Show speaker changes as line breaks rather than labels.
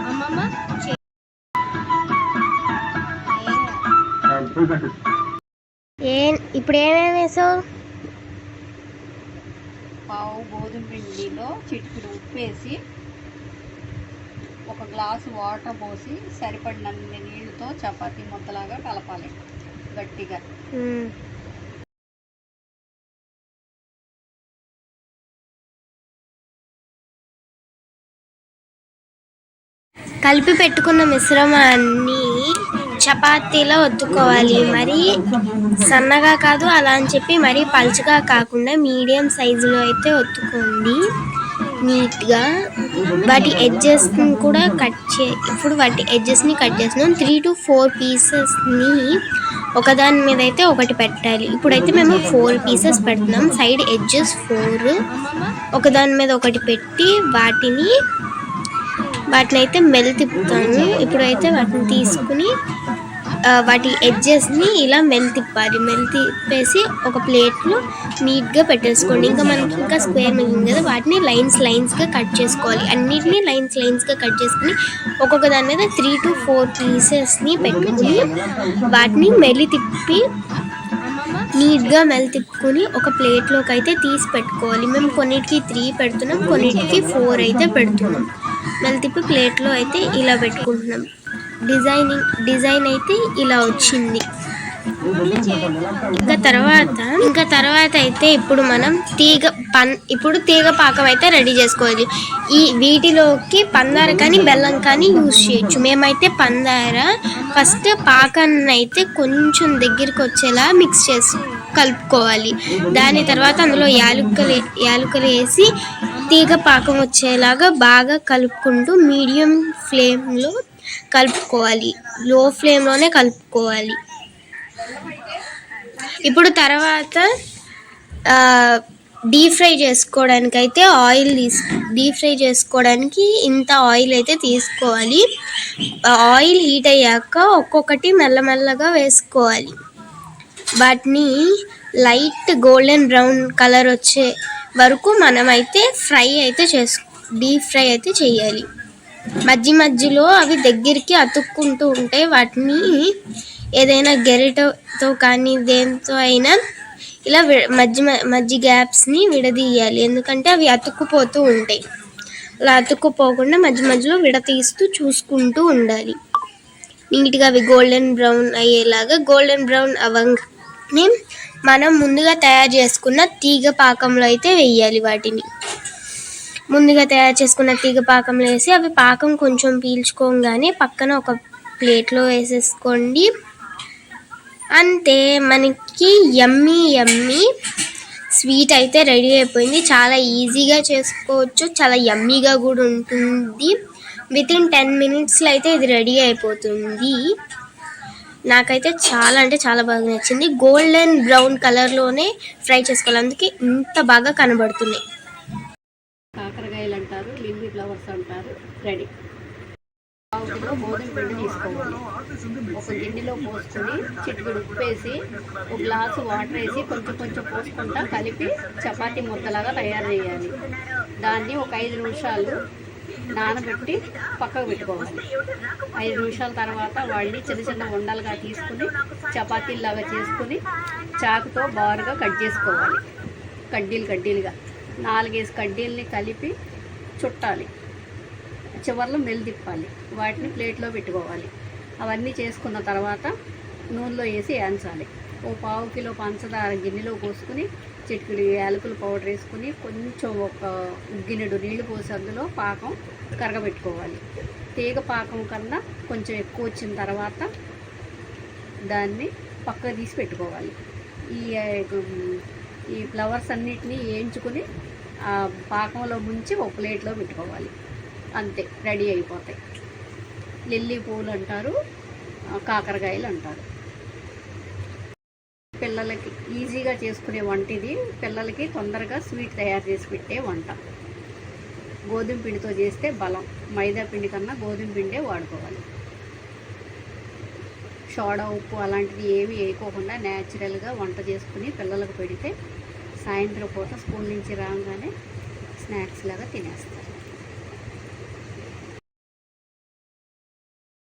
అమ్మమ్మ ఏం ఇప్పుడు ఏమేమి వేసావు?
పావు గోధుమ పిండిలో చిటికెడు ఉప్పు వేసి ఒక గ్లాసు వాటర్ పోసి సరిపడినన్ని నీళ్ళతో చపాతీ ముద్దలాగా కలపాలి గట్టిగా.
కలిపి పెట్టుకున్న మిశ్రమాన్ని చపాతీలో ఒత్తుకోవాలి. మరి సన్నగా కాదు అలా అని చెప్పి మరీ పలుచగా కాకుండా మీడియం సైజులో అయితే ఒత్తుకోండి. నీట్గా వాటి ఎడ్జెస్ని కూడా కట్ చే ఇప్పుడు వాటి ఎడ్జెస్ని కట్ చేస్తున్నాం. త్రీ టు ఫోర్ పీసెస్ని ఒకదాని మీద అయితే ఒకటి పెట్టాలి. ఇప్పుడైతే మేము ఫోర్ పీసెస్ పెడుతున్నాం. Side edges four. ఒకదాని మీద ఒకటి పెట్టి వాటిని వాటిని అయితే మెల్ తిప్పుతాను. ఇప్పుడైతే వాటిని తీసుకుని వాటి ఎడ్జెస్ని ఇలా మెల్ తిప్పాలి. మెల్ తిప్పేసి ఒక ప్లేట్లో నీట్గా పెట్టేసుకోండి. ఇంకా మనకి ఇంకా స్క్వేర్ మిగిలింది కదా వాటిని లైన్స్ లైన్స్గా కట్ చేసుకోవాలి. అన్నిటినీ లైన్స్ లైన్స్గా కట్ చేసుకుని ఒక్కొక్క దాని మీద త్రీ టు ఫోర్ పీసెస్ని పెట్టుకుని వాటిని మెల్లి తిప్పి నీట్గా మెల్ తిప్పుకొని ఒక ప్లేట్లోకి అయితే తీసి పెట్టుకోవాలి. మేము కొన్నిటికి త్రీ పెడుతున్నాం కొన్నిటికి ఫోర్ అయితే పెడుతున్నాం. మెల్ తిప్పి ప్లేట్లో అయితే ఇలా పెట్టుకుంటున్నాం. డిజైనింగ్ డిజైన్ అయితే ఇలా వచ్చింది. ఇంకా తర్వాత ఇంకా తర్వాత అయితే ఇప్పుడు మనం తీగ పన్ ఇప్పుడు తీగ పాకం అయితే రెడీ చేసుకోవాలి. ఈ వీటిలోకి పందార కానీ బెల్లం కానీ యూజ్ చేయొచ్చు. మేమైతే పందార ఫస్ట్ పాకాన్ని అయితే కొంచెం దగ్గరికి వచ్చేలా మిక్స్ చేసి కలుపుకోవాలి. దాని తర్వాత అందులో యాలుకలు యాలుకలు వేసి తీగ పాకం వచ్చేలాగా బాగా కలుపుకుంటూ మీడియం ఫ్లేమ్లో కలుపుకోవాలి. లో ఫ్లేమ్లోనే కలుపుకోవాలి. ఇప్పుడు తర్వాత డీప్ ఫ్రై చేసుకోవడానికి అయితే ఆయిల్ తీసు డీప్ ఫ్రై చేసుకోవడానికి ఇంత ఆయిల్ అయితే తీసుకోవాలి. ఆయిల్ హీట్ అయ్యాక ఒక్కొక్కటి మెల్లమెల్లగా వేసుకోవాలి. వాటిని లైట్ గోల్డెన్ బ్రౌన్ కలర్ వచ్చే వరకు మనమైతే ఫ్రై అయితే చేసు డీప్ ఫ్రై అయితే చేయాలి. మధ్య మధ్యలో అవి దగ్గరికి అతుక్కుంటూ ఉంటే వాటిని ఏదైనా గెరిటతో కానీ దేంతో అయినా ఇలా మధ్య మ- మధ్య గ్యాప్స్ని విడదీయాలి. ఎందుకంటే అవి అతుక్కుపోతూ ఉంటాయి. అలా అతుక్కుపోకుండా మధ్య మధ్యలో విడతీస్తూ చూసుకుంటూ ఉండాలి. నీట్గా అవి గోల్డెన్ బ్రౌన్ అయ్యేలాగా గోల్డెన్ బ్రౌన్ అవ్వగానే మనం ముందుగా తయారు చేసుకున్న తీగ పాకంలో అయితే వేయాలి వాటిని. ముందుగా తయారు చేసుకున్న తీగ పాకంలో వేసి అవి పాకం కొంచెం పీల్చుకోగానే పక్కన ఒక ప్లేట్లో వేసేసుకోండి. అంతే మనకి ఎమ్మీ ఎమ్మీ స్వీట్ అయితే రెడీ అయిపోయింది. చాలా ఈజీగా చేసుకోవచ్చు చాలా యమ్మీగా కూడా ఉంటుంది. విత్ ఇన్ టెన్ మినిట్స్లో అయితే ఇది రెడీ అయిపోతుంది. నాకైతే చాలా అంటే చాలా బాగా నచ్చింది. గోల్డెన్ బ్రౌన్ కలర్లోనే ఫ్రై చేసుకోవాలి. అందుకే ఇంత బాగా కనబడుతున్నాయి
కాకరకాయలు అంటారు లిల్లీ ఫ్లవర్స్ అంటారు రెడీ. పావు గోధుమ పిండి తీసుకోవాలి. ఒక గిన్నెలో పోసుకొని చిటికెడు ఉప్పు వేసి ఒక గ్లాసు వాటర్ వేసి కొంచెం కొంచెం పోసుకుంటా కలిపి చపాతీ ముద్దలాగా తయారు చేయాలి. దాన్ని ఒక ఐదు నిమిషాలు నానబెట్టి పక్కకు పెట్టుకోవాలి. ఐదు నిమిషాల తర్వాత వాళ్ళని చిన్న చిన్న ఉండలుగా తీసుకుని చపాతీలాగా చేసుకుని చాకుతో బారుగా కట్ చేసుకోవాలి. కడ్డీలు కడ్డీలుగా. నాలుగేసి కడ్డీల్ని కలిపి చుట్టాలి. చివర్లో మెల్లి తిప్పాలి. వాటిని ప్లేట్లో పెట్టుకోవాలి. అవన్నీ చేసుకున్న తర్వాత నూనెలో వేసి వేయించాలి ఓ పావు కిలో పంచదార గిన్నెలో పోసుకుని చిటికెడు యాలకుల పౌడర్ వేసుకుని కొంచెం ఒక గిన్నెడు నీళ్ళు పోసి అందులో పాకం కరగబెట్టుకోవాలి. తీగ పాకం కన్నా కొంచెం ఎక్కువ వచ్చిన తర్వాత దాన్ని పక్కకు తీసి పెట్టుకోవాలి. ఈ ఈ ఫ్లవర్స్ అన్నిటినీ వేయించుకుని ఆ పాకంలో ముంచి ఒక ప్లేట్లో పెట్టుకోవాలి. అంతే రెడీ అయిపోతాయి. లిల్లీ పూలు అంటారు కాకరకాయలు అంటారు. పిల్లలకి ఈజీగా చేసుకునే వంట ఇది పిల్లలకి తొందరగా స్వీట్ తయారు చేసి పెట్టే వంట. గోధుమ పిండితో చేస్తే బలం. మైదా పిండి కన్నా గోధుమ పిండే వాడుకోవాలి. సోడా ఉప్పు అలాంటివి ఏమి వేయకోకుండా న్యాచురల్గా వంట చేసుకుని పిల్లలకు పెడితే సాయంత్రం పూట స్కూల్ నుంచి రాగానే స్నాక్స్ లాగా తినేస్తారు.